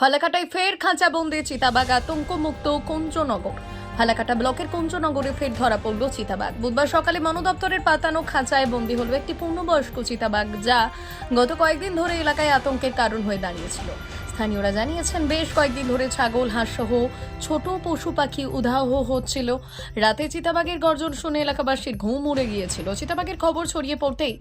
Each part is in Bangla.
ফালাকাটায় ফের খাঁচা বন্দি চিতাবাঘ আতঙ্ক মুক্ত কুঞ্জনগর। ফালাকাটা ব্লকের কুঞ্জনগরে ফের ধরা পড়ল চিতাবাঘ। বুধবার সকালে দপ্তরের পাতানো খাঁচায় বন্দী হলো একটি পূর্ণবয়স্ক চিতাবাঘ যা গত কয়েকদিন ধরে এলাকায় আতঙ্কের কারণ হয়ে দাঁড়িয়েছিল। স্থানীয়রা জানিয়েছেন, বেশ কয়েকদিন ধরে ছাগল হাঁস সহ ছোট পশু পাখি উধাও হচ্ছিল। রাতে চিতাবাঘের গর্জন শুনে এলাকাবাসীর ঘুম উড়ে গিয়েছিল। চিতাবাঘের খবর ছড়িয়ে পড়তেই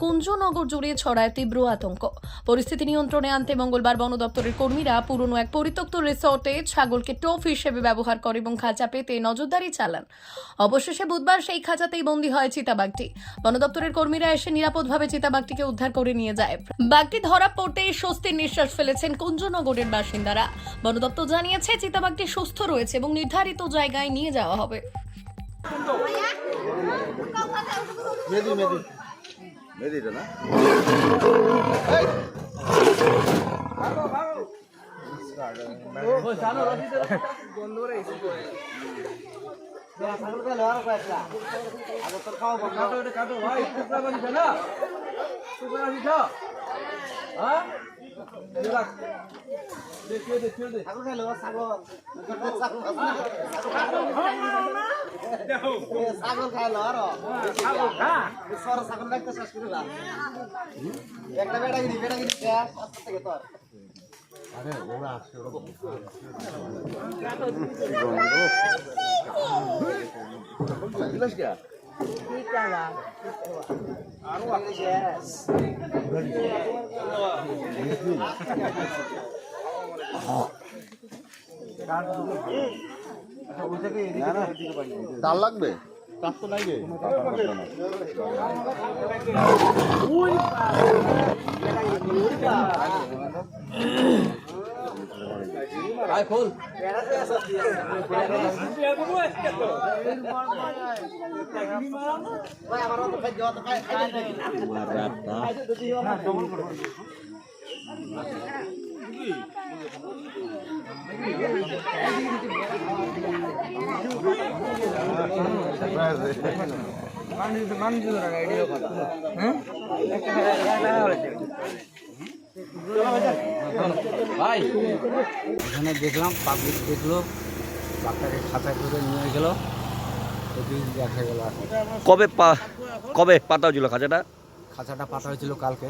কুঞ্জনগর জুড়ে ছড়ায় তীব্র আতঙ্ক। পরিস্থিতি নিয়ন্ত্রণে আনতে মঙ্গলবার বন দপ্তরের কর্মীরা পুরনো এক পরিত্যক্ত রিসর্টে ছাগলকে টোপ হিসেবে ব্যবহার করে এবং খাঁচা পেতে নজরদারি চালান। অবশেষে বুধবার সেই খাঁচাতেই বন্দী হয় চিতাবাঘটি। বন দপ্তরের কর্মীরা এসে নিরাপদভাবে চিতাবাঘটিকে উদ্ধার করে নিয়ে যায়। বাঘটি ধরা পড়তেই স্বস্তির নিঃশ্বাস ফেলেছেন কুঞ্জনগরের বাসিন্দারা বন দপ্তর জানিয়েছে চিতাবাঘটি সুস্থ রয়েছে এবং নির্ধারিত জায়গায় নিয়ে যাওয়া হবে মেদিটা না ছাগল খাইল আর সর ছাগল লাগতে শেষ করে একটা বেটাগিরি বেটাগিরি শেষ আস্তে থেকে তোর তার তো লাগবে ভাই আমার খাই অত খাই নাকি এখানে দেখলাম পাবলিক দেখল বাচ্চাকে খাঁচায় করে নিয়ে গেল। দেখা গেল কবে পা কবে পাতা হয়েছিল খাঁচাটা? খাঁচাটা পাতা হয়েছিল কালকে।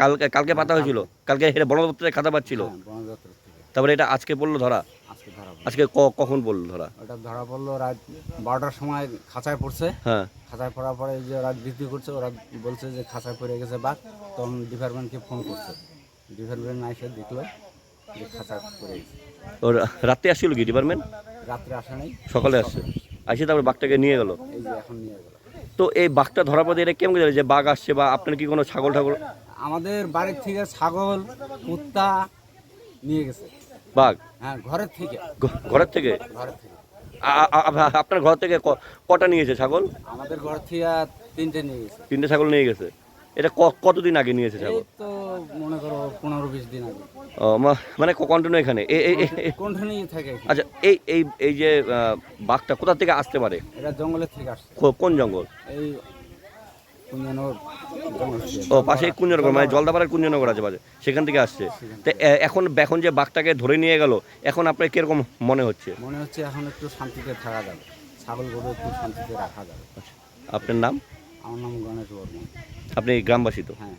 কালকে কালকে পাতা হয়েছিল। কালকে এটা বন দপ্তরে খাতা পাচ্ছিল। হ্যাঁ, তারপরে এটা আজকে পড়ল ধরা। আজকে কখন পড়ল ধরা? ওটা ধরা পড়ল রাত বারোটার সময় খাঁচায় পড়ছে। হ্যাঁ। খাঁচায় পড়ার পরে যে রাত বিক্রি করছে ওরা বলছে যে খাঁচায় পড়ে গেছে বাঘ। তখন ডিপার্টমেন্টকে ফোন করছে। ডিপার্টমেন্ট এসে দেখল যে খাঁচায় পড়ে গেছে। ওর রাতে আসছিল কি ডিপার্টমেন্ট? রাত্রে আসে নাই। সকালে আসছে। আসে তারপরে বাঘটাকে নিয়ে গেল? এই যে এখন নিয়ে গেল। তো এই বাঘটা ধরা পড়ে এটা কেমন যে বাঘ আসছে বা আপনার কি কোনো ছাগল ঠাগল আমাদের বাড়ির থেকে ছাগল কুত্তা নিয়ে গেছে। বাঘ? হ্যাঁ ঘরের থেকে। ঘরের থেকে? ঘরের থেকে। আপনার ঘর থেকে কটা নিয়েছে ছাগল? আমাদের ঘর থেকে তিনটে নিয়ে গেছে। তিনটে ছাগল নিয়ে গেছে। এটা কতদিন আগে নিয়েছে ছাগল? তো মনে করো পনেরো বিশ দিন আগে। ও, মানে কন্টিনিউ এখানে? কন্টিনিউ থাকে আচ্ছা এই এই এই যে বাঘটা কোথা থেকে আসতে পারে? এটা জঙ্গলের থেকে আসছে। কোন জঙ্গল? এই। ও পাশে কুঞ্জনগর মানে জলদাপাড়ার কুঞ্জনগর আছে পাশে সেখান থেকে আসছে। তো এখন এখন যে বাঘটাকে ধরে নিয়ে গেল এখন আপনার কীরকম মনে হচ্ছে? মনে হচ্ছে এখন একটু শান্তিতে থাকা যাবে। ছাগল গরু একটু শান্তিতে রাখা যাবে। আপনার নাম? আমার নাম গণেশ বর্মন। আপনি গ্রামবাসী তো? হ্যাঁ